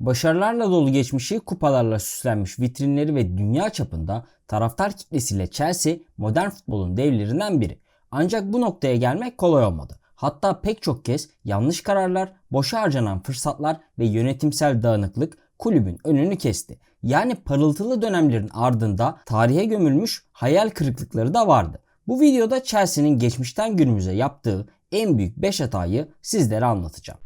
Başarılarla dolu geçmişi, kupalarla süslenmiş vitrinleri ve dünya çapında taraftar kitlesiyle Chelsea modern futbolun devlerinden biri. Ancak bu noktaya gelmek kolay olmadı. Hatta pek çok kez yanlış kararlar, boşa harcanan fırsatlar ve yönetimsel dağınıklık kulübün önünü kesti. Yani parıltılı dönemlerin ardında tarihe gömülmüş hayal kırıklıkları da vardı. Bu videoda Chelsea'nin geçmişten günümüze yaptığı en büyük 5 hatayı sizlere anlatacağım.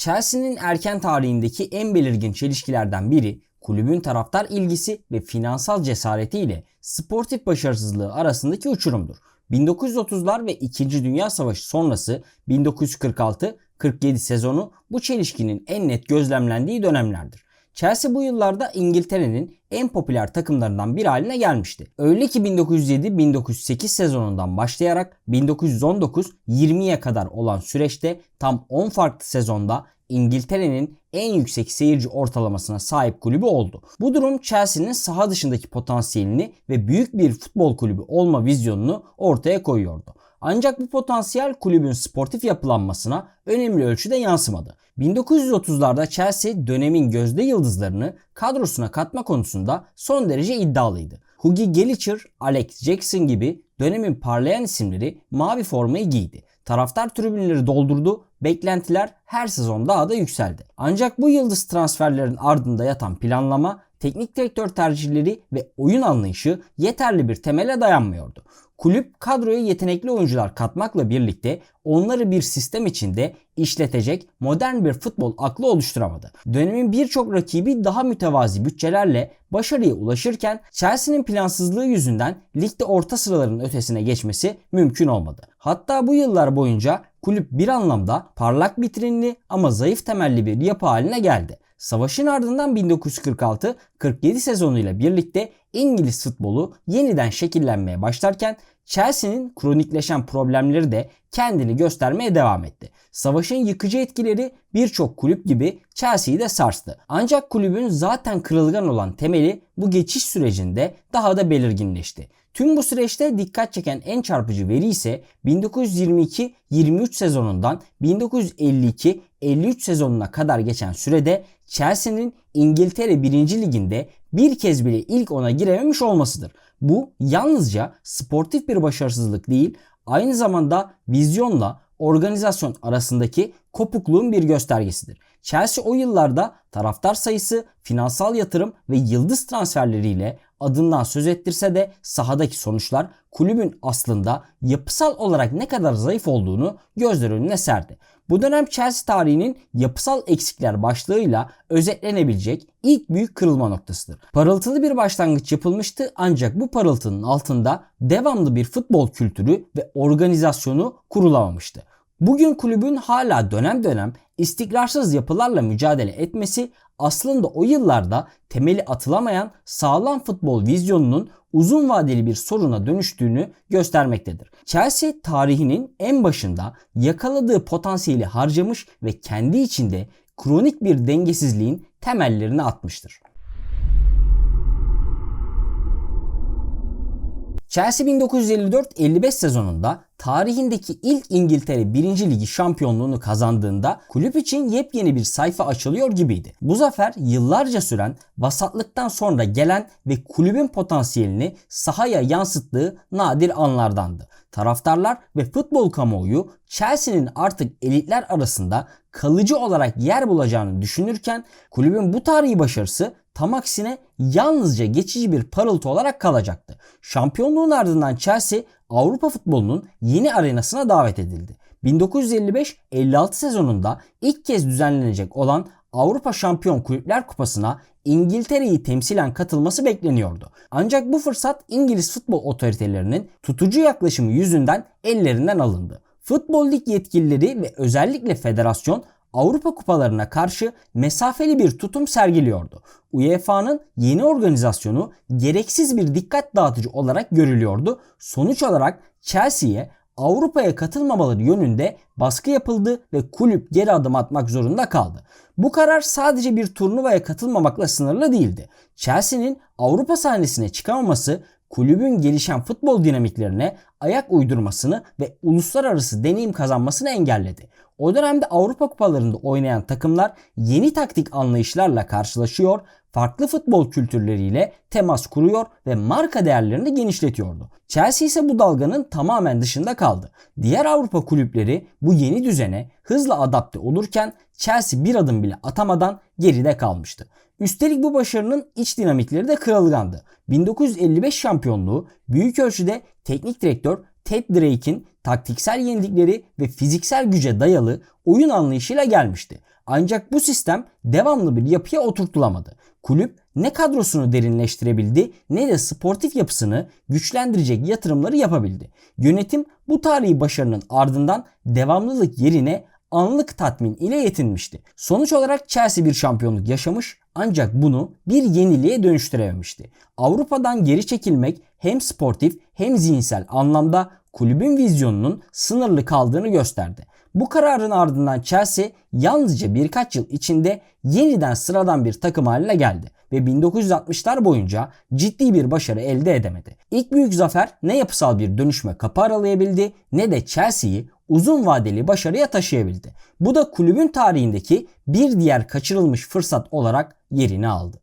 Chelsea'nin erken tarihindeki en belirgin çelişkilerden biri kulübün taraftar ilgisi ve finansal cesaretiyle sportif başarısızlığı arasındaki uçurumdur. 1930'lar ve 2. Dünya Savaşı sonrası 1946-47 sezonu bu çelişkinin en net gözlemlendiği dönemlerdir. Chelsea bu yıllarda İngiltere'nin en popüler takımlarından biri haline gelmişti. Öyle ki 1907-1908 sezonundan başlayarak 1919-20'ye kadar olan süreçte tam 10 farklı sezonda İngiltere'nin en yüksek seyirci ortalamasına sahip kulübü oldu. Bu durum Chelsea'nin saha dışındaki potansiyelini ve büyük bir futbol kulübü olma vizyonunu ortaya koyuyordu. Ancak bu potansiyel kulübün sportif yapılanmasına önemli ölçüde yansımadı. 1930'larda Chelsea dönemin gözde yıldızlarını kadrosuna katma konusunda son derece iddialıydı. Hughie Gallagher, Alex Jackson gibi dönemin parlayan isimleri mavi formayı giydi. Taraftar tribünleri doldurdu, beklentiler her sezon daha da yükseldi. Ancak bu yıldız transferlerin ardında yatan planlama, teknik direktör tercihleri ve oyun anlayışı yeterli bir temele dayanmıyordu. Kulüp kadroya yetenekli oyuncular katmakla birlikte onları bir sistem içinde işletecek modern bir futbol aklı oluşturamadı. Dönemin birçok rakibi daha mütevazi bütçelerle başarıya ulaşırken Chelsea'nin plansızlığı yüzünden ligde orta sıraların ötesine geçmesi mümkün olmadı. Hatta bu yıllar boyunca kulüp bir anlamda parlak vitrinli ama zayıf temelli bir yapı haline geldi. Savaşın ardından 1946-47 sezonuyla birlikte İngiliz futbolu yeniden şekillenmeye başlarken Chelsea'nin kronikleşen problemleri de kendini göstermeye devam etti. Savaşın yıkıcı etkileri birçok kulüp gibi Chelsea'yi de sarstı. Ancak kulübün zaten kırılgan olan temeli bu geçiş sürecinde daha da belirginleşti. Tüm bu süreçte dikkat çeken en çarpıcı veri ise 1922-23 sezonundan 1952-53 sezonuna kadar geçen sürede Chelsea'nin İngiltere 1. Liginde bir kez bile ilk ona girememiş olmasıdır. Bu yalnızca sportif bir başarısızlık değil, aynı zamanda vizyonla organizasyon arasındaki kopukluğun bir göstergesidir. Chelsea o yıllarda taraftar sayısı, finansal yatırım ve yıldız transferleriyle adından söz ettirse de sahadaki sonuçlar kulübün aslında yapısal olarak ne kadar zayıf olduğunu gözler önüne serdi. Bu dönem Chelsea tarihinin yapısal eksikler başlığıyla özetlenebilecek ilk büyük kırılma noktasıdır. Parıltılı bir başlangıç yapılmıştı ancak bu parıltının altında devamlı bir futbol kültürü ve organizasyonu kurulamamıştı. Bugün kulübün hala dönem dönem istikrarsız yapılarla mücadele etmesi aslında o yıllarda temeli atılamayan sağlam futbol vizyonunun uzun vadeli bir soruna dönüştüğünü göstermektedir. Chelsea tarihinin en başında yakaladığı potansiyeli harcamış ve kendi içinde kronik bir dengesizliğin temellerini atmıştır. Chelsea 1954-55 sezonunda tarihindeki ilk İngiltere 1. Ligi şampiyonluğunu kazandığında kulüp için yepyeni bir sayfa açılıyor gibiydi. Bu zafer yıllarca süren vasatlıktan sonra gelen ve kulübün potansiyelini sahaya yansıttığı nadir anlardandı. Taraftarlar ve futbol kamuoyu Chelsea'nin artık elitler arasında kalıcı olarak yer bulacağını düşünürken kulübün bu tarihi başarısı tam aksine yalnızca geçici bir parıltı olarak kalacaktı. Şampiyonluğun ardından Chelsea Avrupa futbolunun yeni arenasına davet edildi. 1955-56 sezonunda ilk kez düzenlenecek olan Avrupa Şampiyon Kulüpler Kupası'na İngiltere'yi temsilen katılması bekleniyordu. Ancak bu fırsat İngiliz futbol otoritelerinin tutucu yaklaşımı yüzünden ellerinden alındı. Futbol lig yetkilileri ve özellikle federasyon Avrupa kupalarına karşı mesafeli bir tutum sergiliyordu. UEFA'nın yeni organizasyonu gereksiz bir dikkat dağıtıcı olarak görülüyordu. Sonuç olarak Chelsea'ye Avrupa'ya katılmamaları yönünde baskı yapıldı ve kulüp geri adım atmak zorunda kaldı. Bu karar sadece bir turnuvaya katılmamakla sınırlı değildi. Chelsea'nin Avrupa sahnesine çıkamaması kulübün gelişen futbol dinamiklerine ayak uydurmasını ve uluslararası deneyim kazanmasını engelledi. O dönemde Avrupa kupalarında oynayan takımlar yeni taktik anlayışlarla karşılaşıyor, farklı futbol kültürleriyle temas kuruyor ve marka değerlerini genişletiyordu. Chelsea ise bu dalganın tamamen dışında kaldı. Diğer Avrupa kulüpleri bu yeni düzene hızla adapte olurken Chelsea bir adım bile atamadan geride kalmıştı. Üstelik bu başarının iç dinamikleri de kırılgandı. 1955 şampiyonluğu büyük ölçüde teknik direktör Ted Drake'in taktiksel yenilikleri ve fiziksel güce dayalı oyun anlayışıyla gelmişti. Ancak bu sistem devamlı bir yapıya oturtulamadı. Kulüp ne kadrosunu derinleştirebildi ne de sportif yapısını güçlendirecek yatırımları yapabildi. Yönetim bu tarihi başarının ardından devamlılık yerine anlık tatmin ile yetinmişti. Sonuç olarak Chelsea bir şampiyonluk yaşamış ancak bunu bir yeniliğe dönüştürememişti. Avrupa'dan geri çekilmek hem sportif hem zihinsel anlamda kulübün vizyonunun sınırlı kaldığını gösterdi. Bu kararın ardından Chelsea yalnızca birkaç yıl içinde yeniden sıradan bir takım haline geldi ve 1960'lar boyunca ciddi bir başarı elde edemedi. İlk büyük zafer ne yapısal bir dönüşme kapı aralayabildi ne de Chelsea'yi uzun vadeli başarıya taşıyabildi. Bu da kulübün tarihindeki bir diğer kaçırılmış fırsat olarak yerini aldı.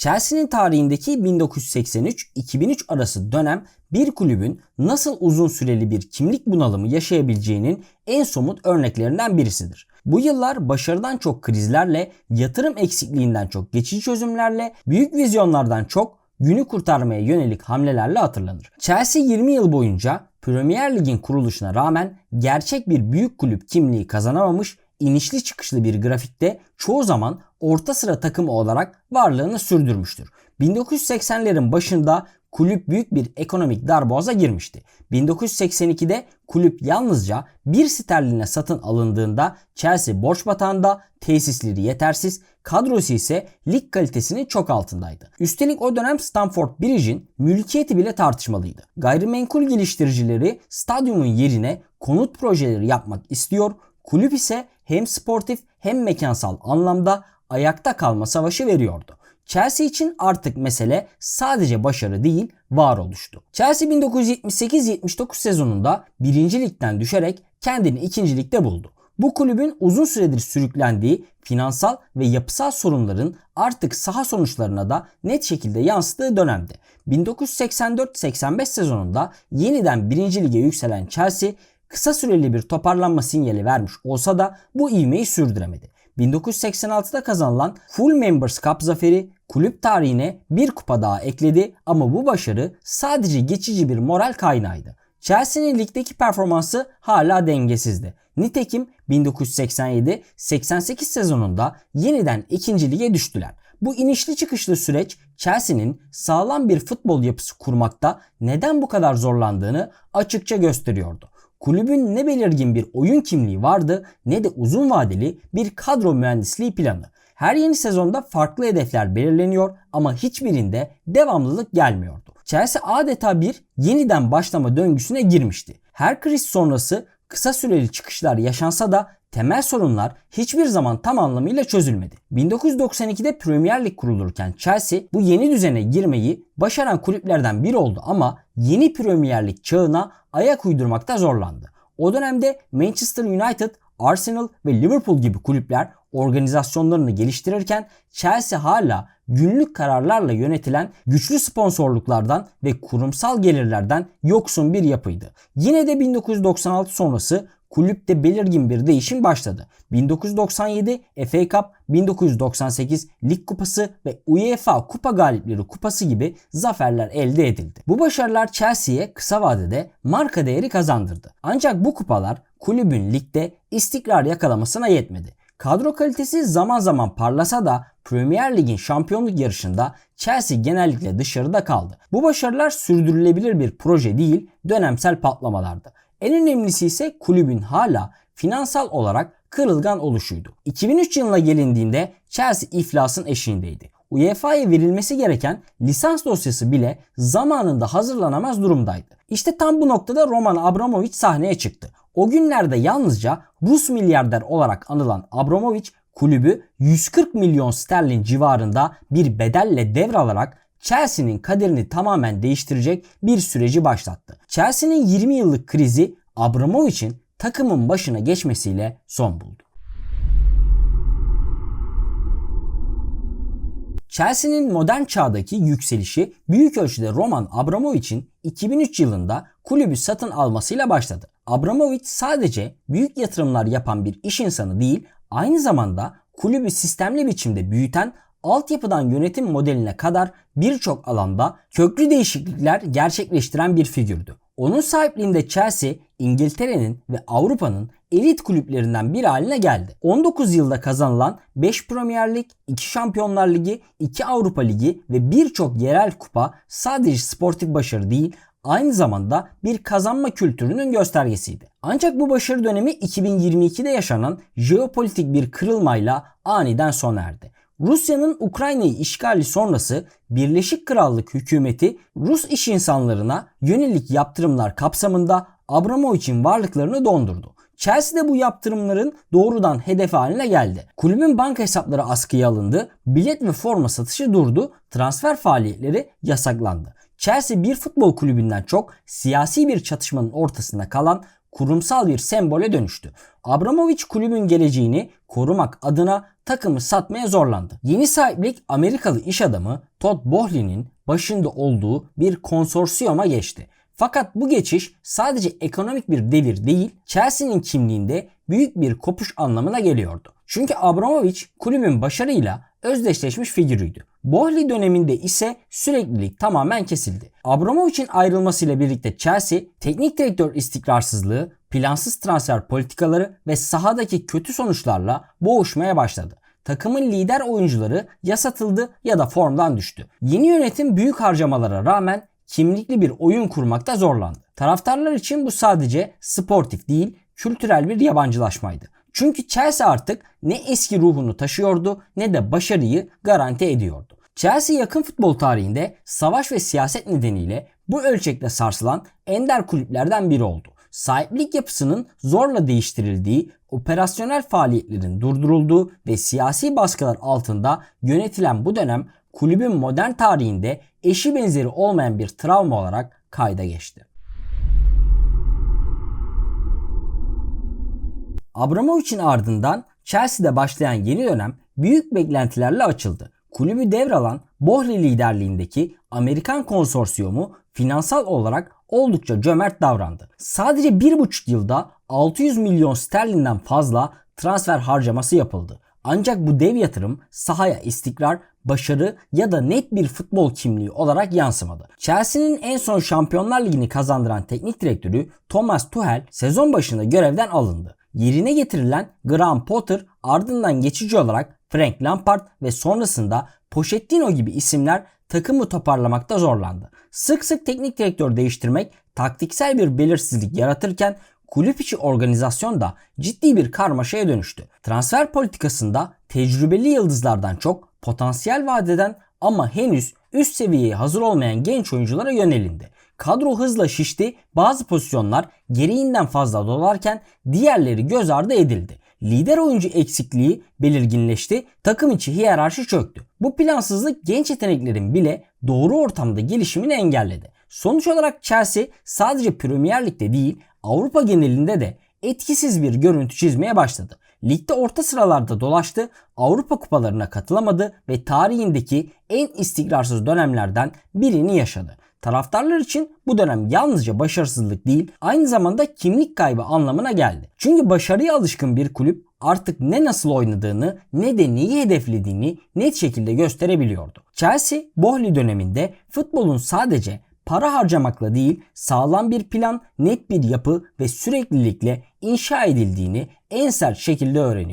Chelsea'nin tarihindeki 1983-2003 arası dönem bir kulübün nasıl uzun süreli bir kimlik bunalımı yaşayabileceğinin en somut örneklerinden birisidir. Bu yıllar başarıdan çok krizlerle, yatırım eksikliğinden çok geçici çözümlerle, büyük vizyonlardan çok günü kurtarmaya yönelik hamlelerle hatırlanır. Chelsea 20 yıl boyunca Premier Lig'in kuruluşuna rağmen gerçek bir büyük kulüp kimliği kazanamamış, inişli çıkışlı bir grafikte çoğu zaman orta sıra takımı olarak varlığını sürdürmüştür. 1980'lerin başında kulüp büyük bir ekonomik darboğaza girmişti. 1982'de kulüp yalnızca bir sterline satın alındığında Chelsea borç batağında, tesisleri yetersiz, kadrosu ise lig kalitesinin çok altındaydı. Üstelik o dönem Stamford Bridge'in mülkiyeti bile tartışmalıydı. Gayrimenkul geliştiricileri stadyumun yerine konut projeleri yapmak istiyor, kulüp ise hem sportif hem mekansal anlamda ayakta kalma savaşı veriyordu. Chelsea için artık mesele sadece başarı değil varoluştu. Chelsea 1978-79 sezonunda 1. ligden düşerek kendini 2. ligde buldu. Bu kulübün uzun süredir sürüklendiği finansal ve yapısal sorunların artık saha sonuçlarına da net şekilde yansıdığı dönemde. 1984-85 sezonunda yeniden 1. lige yükselen Chelsea kısa süreli bir toparlanma sinyali vermiş olsa da bu ivmeyi sürdüremedi. 1986'da kazanılan Full Members Cup zaferi kulüp tarihine bir kupa daha ekledi ama bu başarı sadece geçici bir moral kaynağıydı. Chelsea'nin ligdeki performansı hala dengesizdi. Nitekim 1987-88 sezonunda yeniden ikinci lige düştüler. Bu inişli çıkışlı süreç Chelsea'nin sağlam bir futbol yapısı kurmakta neden bu kadar zorlandığını açıkça gösteriyordu. Kulübün ne belirgin bir oyun kimliği vardı ne de uzun vadeli bir kadro mühendisliği planı. Her yeni sezonda farklı hedefler belirleniyor ama hiçbirinde devamlılık gelmiyordu. Chelsea adeta bir yeniden başlama döngüsüne girmişti. Her kriz sonrası kısa süreli çıkışlar yaşansa da temel sorunlar hiçbir zaman tam anlamıyla çözülmedi. 1992'de Premier Lig kurulurken Chelsea bu yeni düzene girmeyi başaran kulüplerden biri oldu ama yeni Premier Lig çağına ayak uydurmakta zorlandı. O dönemde Manchester United, Arsenal ve Liverpool gibi kulüpler organizasyonlarını geliştirirken Chelsea hala günlük kararlarla yönetilen güçlü sponsorluklardan ve kurumsal gelirlerden yoksun bir yapıydı. Yine de 1996 sonrası kulüpte belirgin bir değişim başladı. 1997 FA Cup, 1998 Lig Kupası ve UEFA Kupa Galipleri Kupası gibi zaferler elde edildi. Bu başarılar Chelsea'ye kısa vadede marka değeri kazandırdı. Ancak bu kupalar kulübün ligde istikrar yakalamasına yetmedi. Kadro kalitesi zaman zaman parlasa da Premier Lig'in şampiyonluk yarışında Chelsea genellikle dışarıda kaldı. Bu başarılar sürdürülebilir bir proje değil, dönemsel patlamalardı. En önemlisi ise kulübün hala finansal olarak kırılgan oluşuydu. 2003 yılına gelindiğinde Chelsea iflasın eşiğindeydi. UEFA'ya verilmesi gereken lisans dosyası bile zamanında hazırlanamaz durumdaydı. İşte tam bu noktada Roman Abramovich sahneye çıktı. O günlerde yalnızca Rus milyarder olarak anılan Abramovich kulübü 140 milyon sterlin civarında bir bedelle devralarak Chelsea'nin kaderini tamamen değiştirecek bir süreci başlattı. Chelsea'nin 20 yıllık krizi Abramovich'in takımın başına geçmesiyle son buldu. Chelsea'nin modern çağdaki yükselişi büyük ölçüde Roman Abramovich'in 2003 yılında kulübü satın almasıyla başladı. Abramovich sadece büyük yatırımlar yapan bir iş insanı değil, aynı zamanda kulübü sistemli biçimde büyüten altyapıdan yönetim modeline kadar birçok alanda köklü değişiklikler gerçekleştiren bir figürdü. Onun sahipliğinde Chelsea, İngiltere'nin ve Avrupa'nın elit kulüplerinden bir haline geldi. 19 yılda kazanılan 5 Premier Lig, 2 Şampiyonlar Ligi, 2 Avrupa Ligi ve birçok yerel kupa sadece sportif başarı değil, aynı zamanda bir kazanma kültürünün göstergesiydi. Ancak bu başarı dönemi 2022'de yaşanan jeopolitik bir kırılmayla aniden sona erdi. Rusya'nın Ukrayna'yı işgali sonrası Birleşik Krallık hükümeti Rus iş insanlarına yönelik yaptırımlar kapsamında Abramovich'in varlıklarını dondurdu. Chelsea de bu yaptırımların doğrudan hedefi haline geldi. Kulübün banka hesapları askıya alındı, bilet ve forma satışı durdu, transfer faaliyetleri yasaklandı. Chelsea bir futbol kulübünden çok siyasi bir çatışmanın ortasında kalan kurumsal bir sembole dönüştü. Abramovich kulübün geleceğini korumak adına takımı satmaya zorlandı. Yeni sahiplik Amerikalı iş adamı Todd Boehly'nin başında olduğu bir konsorsiyuma geçti. Fakat bu geçiş sadece ekonomik bir devir değil, Chelsea'nin kimliğinde büyük bir kopuş anlamına geliyordu. Çünkü Abramovich kulübün başarıyla özdeşleşmiş figürüydü. Boehly döneminde ise süreklilik tamamen kesildi. Abramovich'in ayrılmasıyla birlikte Chelsea teknik direktör istikrarsızlığı, plansız transfer politikaları ve sahadaki kötü sonuçlarla boğuşmaya başladı. Takımın lider oyuncuları ya satıldı ya da formdan düştü. Yeni yönetim büyük harcamalara rağmen kimlikli bir oyun kurmakta zorlandı. Taraftarlar için bu sadece sportif değil, kültürel bir yabancılaşmaydı. Çünkü Chelsea artık ne eski ruhunu taşıyordu ne de başarıyı garanti ediyordu. Chelsea yakın futbol tarihinde savaş ve siyaset nedeniyle bu ölçekte sarsılan ender kulüplerden biri oldu. Sahiplik yapısının zorla değiştirildiği, operasyonel faaliyetlerin durdurulduğu ve siyasi baskılar altında yönetilen bu dönem kulübün modern tarihinde eşi benzeri olmayan bir travma olarak kayda geçti. Abramovich'in ardından Chelsea'de başlayan yeni dönem büyük beklentilerle açıldı. Kulübü devralan Boehly liderliğindeki Amerikan konsorsiyumu finansal olarak oldukça cömert davrandı. Sadece bir buçuk yılda 600 milyon sterlinden fazla transfer harcaması yapıldı. Ancak bu dev yatırım sahaya istikrar, başarı ya da net bir futbol kimliği olarak yansımadı. Chelsea'nin en son Şampiyonlar Ligi'ni kazandıran teknik direktörü Thomas Tuchel sezon başında görevden alındı. Yerine getirilen Graham Potter ardından geçici olarak Frank Lampard ve sonrasında Pochettino gibi isimler takımı toparlamakta zorlandı. Sık sık teknik direktör değiştirmek taktiksel bir belirsizlik yaratırken kulüp içi organizasyon da ciddi bir karmaşaya dönüştü. Transfer politikasında tecrübeli yıldızlardan çok potansiyel vadeden ama henüz üst seviyeye hazır olmayan genç oyunculara yönelindi. Kadro hızla şişti, bazı pozisyonlar gereğinden fazla dolarken diğerleri göz ardı edildi. Lider oyuncu eksikliği belirginleşti, takım içi hiyerarşi çöktü. Bu plansızlık genç yeteneklerin bile doğru ortamda gelişimini engelledi. Sonuç olarak Chelsea sadece Premier Lig'de değil Avrupa genelinde de etkisiz bir görüntü çizmeye başladı. Ligde orta sıralarda dolaştı, Avrupa kupalarına katılamadı ve tarihindeki en istikrarsız dönemlerden birini yaşadı. Taraftarlar için bu dönem yalnızca başarısızlık değil, aynı zamanda kimlik kaybı anlamına geldi. Çünkü başarıya alışkın bir kulüp artık ne nasıl oynadığını ne de neyi hedeflediğini net şekilde gösterebiliyordu. Chelsea, Boehly döneminde futbolun sadece para harcamakla değil sağlam bir plan, net bir yapı ve süreklilikle inşa edildiğini en sert şekilde öğreniyor.